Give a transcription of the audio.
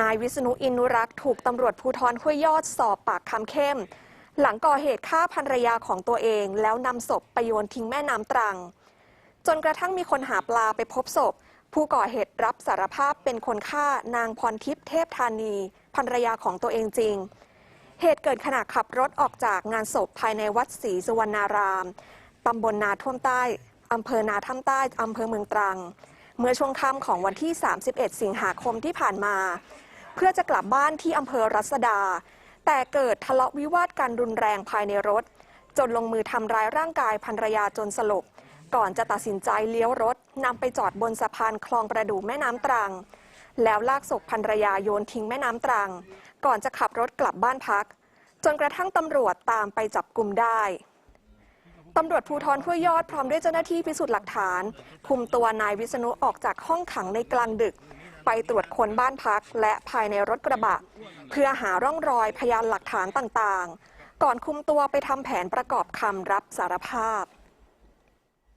นายวิษณุอินุรักษ์ถูกตำรวจภูธรห้วยยอดสอบปากคำเข้ม หลังก่อเหตุฆ่าภรรยาของตัวเอง แล้วนำศพไปโยนทิ้งแม่น้ำตรัง จนกระทั่งมีคนหาปลาไปพบศพ ผู้ก่อเหตุรับสารภาพเป็นคนฆ่านางพรทิพย์เทพธานีภรรยาของตัวเองจริง เหตุเกิดขณะขับรถออกจากงานศพภายในวัดศรีสุวรรณารามตำบลนาท่วมใต้อำเภอนาท่ามใต้อำเภอเมืองตรัง เมื่อช่วงค่ำของวันที่ 31 สิงหาคมที่ผ่านมา เพื่อจะกลับบ้านที่อำเภอรัศดา แต่เกิดทะเลาะวิวาทกันรุนแรงภายในรถ จนลงมือทำร้ายร่างกายภรรยาจนสลบ ก่อนจะตัดสินใจเลี้ยวรถนำไปจอดบนสะพานคลองประดูแม่น้ำตรัง แล้วลากศพภรรยาโยนทิ้งแม่น้ำตรัง ก่อนจะขับรถกลับบ้านพัก จนกระทั่งตำรวจตามไปจับกลุ่มได้ตำรวจภูธรห้วยยอดพร้อมด้วยเจ้าหน้าที่พิสูจน์หลักฐาน คุมตัวนายวิษณุออกจากห้องขังในกลางดึก ไปตรวจค้นบ้านพัก และภายในรถกระบะ เพื่อหาร่องรอยพยานหลักฐานต่างๆ ก่อนคุมตัวไปทำแผนประกอบคำรับสารภาพ